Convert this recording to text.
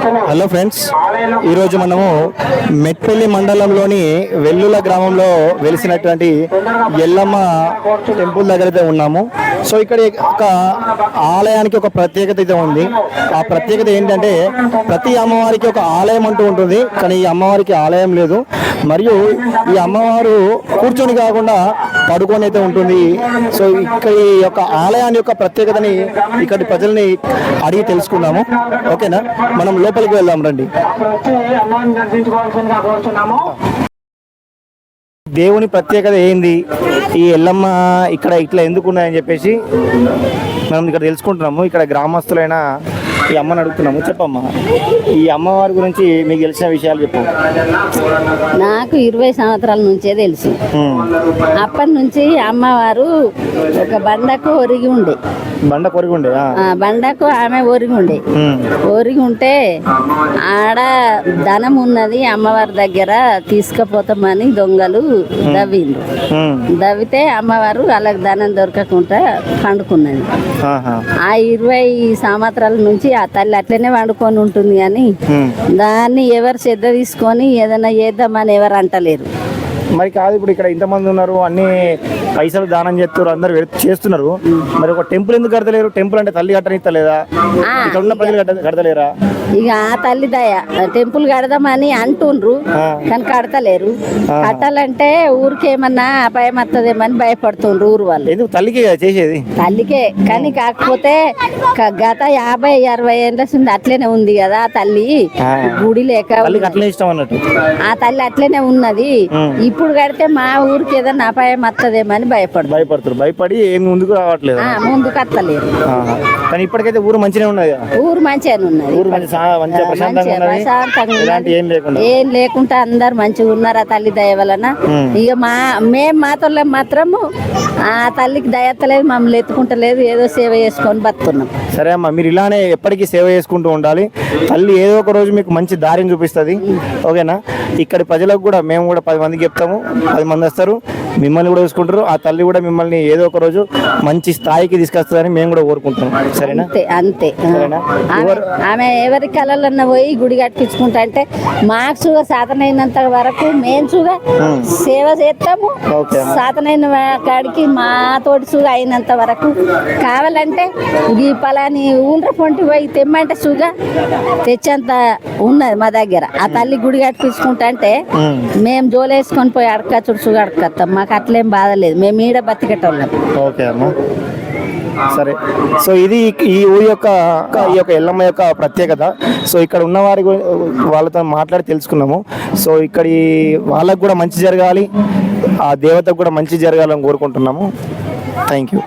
Hello friends ఈరోజు మనము మెట్పల్లి మండలంలోని వెల్లుల గ్రామంలో వెలిసినటువంటి ఎల్లమ్మ టెంపుల్ దగ్గరైతే ఉన్నాము. సో ఇక్కడ ఒక ఆలయానికి ఒక ప్రత్యేకత అయితే ఉంది. ఆ ప్రత్యేకత ఏంటంటే ప్రతి అమ్మవారికి ఒక ఆలయం అంటూ ఉంటుంది. కానీ ఈ అమ్మవారికి ఆలయం లేదు. మరియు ఈ అమ్మవారు కూర్చొని కాకుండా పడుకొని అయితే ఉంటుంది. సో ఇక్కడ ఈ యొక్క ఆలయాన్ని యొక్క ప్రత్యేకతని ఇక్కడి ప్రజల్ని అడిగి తెలుసుకున్నాము ఓకేనా? మనం లోపలికి వెళ్దాం రండి. దేవుని ప్రత్యేకత ఏంది? ఈ ఎల్లమ్మ ఇక్కడ ఇట్లా ఎందుకు ఉన్నాయని చెప్పేసి మనం ఇక్కడ తెలుసుకుంటున్నాము. ఇక్కడ గ్రామస్తులైన ఈ అమ్మని అడుగుతున్నాము. చెప్పమ్మా. ఈ అమ్మవారి గురించి మీకు తెలిసిన విషయాలు చెప్పు. నాకు ఇరవై సంవత్సరాల నుంచే తెలుసు. అప్పటి నుంచి అమ్మవారు ఒక బండకు ఒరిగి ఉండే. బండ కొరిగుండే బండకు ఆమె ఒరిగి ఉండే ఉమ్. ఒరిగి ఉంటే ఆడ ధనం ఉన్నది అమ్మవారి దగ్గర తీసుకుపోతామని దొంగలు ఉమ్. దవ్వితే అమ్మవారు వాళ్ళకి ధనం దొరకకుండా పండుకున్నది. ఆ ఇరవై సంవత్సరాల నుంచి ఆ తల్లి అట్లనే వండుకొని ఉంటుంది కానీ ఉమ్. దాన్ని ఎవరు శ్రద్ధ తీసుకొని ఏదైనా చేద్దామని ఎవరు అంటలేరు మరి కాదు ఇప్పుడు ఇక్కడ ఇంతమంది ఉన్నారు అన్ని పైసలు దానం చేస్తారు అందరు చేస్తున్నారు. మరి ఒక టెంపుల్ ఎందుకు కడతలేరు? టెంపుల్ అంటే తల్లి కట్టనిస్తలేదా? ఇక్కడ ఉన్న ప్రజలు కడతలేరా? ఇక ఆ తల్లి దయ టెంపుల్ కడదామని అంటుండ్రు. కానీ కడతలేరు. కట్టాలంటే ఊరికేమన్నా అపాయం వస్తుందేమని భయపడుతుండ్రు ఊరు వాళ్ళు. ఎందుకు? తల్లికి చేసేది? తల్లికే కానీ కాకపోతే గత యాభై అరవై ఏళ్ళ అట్లనే ఉంది కదా ఆ తల్లి. గుడి లేక అట్లనే ఇష్టం అన్నట్టు. ఆ తల్లి అట్లనే ఉన్నది. ఇప్పుడు కడితే మా ఊరికి ఏదైనా అపాయం వస్తుందేమని భయపడు భయపడుతారు. భయపడి ఏం ముందుకు రావట్లేదు. ముందుకు వస్తలేరు ఆహా. కానీ ఇప్పటికైతే ఊరు మంచిగా ఉన్నది కదా? ఊరు మంచిగానే ఉన్నది. ఊరు మంచి మంచిగా ప్రశాంతంగా మంచిగా ఉన్నది. ప్రశాంతంగా ఉన్నది. ఇలాంటి ఏం లేకుండా. ఏం లేకుండా అందరు మంచిగా ఉన్నారు ఆ తల్లి దయ వలన. ఇక మా మేము మాతోళ్ళం మాత్రము ఆ తల్లికి దయత్తలేదు మమ్మల్ని ఎత్తుకుంటలేదు ఏదో సేవ చేసుకొని బతున్నాం. సరే అమ్మా మీరు ఇలానే ఎప్పటికీ సేవ చేసుకుంటూ ఉండాలి. తల్లి ఏదో ఒక రోజు మీకు మంచి దారిని చూపిస్తుంది. ఓకేనా? ఇక్కడి ప్రజలకు కూడా మేము కూడా పది మందికి చెప్తాము పది మంది వస్తారు. మిమ్మల్ని కూడా చూసుకుంటారు. ఆ తల్లి కూడా మిమ్మల్ని ఏదో ఒక రోజు మంచి స్థాయికి తీసుకొస్తుందని మేము కూడా కోరుకుంటాం సరేనా? అంతే అంతే? ఆమె ఎవరి? కళలన్నా పోయి గుడి కట్టించుకుంటా అంటే మాకు సుగా సాధనైనంత వరకు మేము సుగా సేవ చేస్తాము. సాధనైన కాడికి మా తోటి సుగా అయినంత వరకు. కావాలంటే ఈ పలాని ఊండ్ర పొంటి పోయి తెమ్మంటే సుగా తెచ్చేంత ఉన్నది మా దగ్గర. ఆ తల్లి గుడి కట్టించుకుంటా అంటే. మేము జోలేసుకొని పోయి అడకచ్చుడు సుగా అడకత్తాం మాకు అట్లేం బాధ లేదు. మేము ఈడ బతికేటోళ్ళం. ఓకే అమ్మా. సరే. సో ఇది ఈ ఊరి యొక్క ఈ యొక్క ఎల్లమ్మ యొక్క ప్రత్యేకత. సో ఇక్కడ ఉన్న వారి వాళ్ళతో మాట్లాడి తెలుసుకున్నాము. సో ఇక్కడి వాళ్ళకు కూడా మంచి జరగాలి. ఆ దేవతకు కూడా మంచి జరగాలని కోరుకుంటున్నాము. Thank you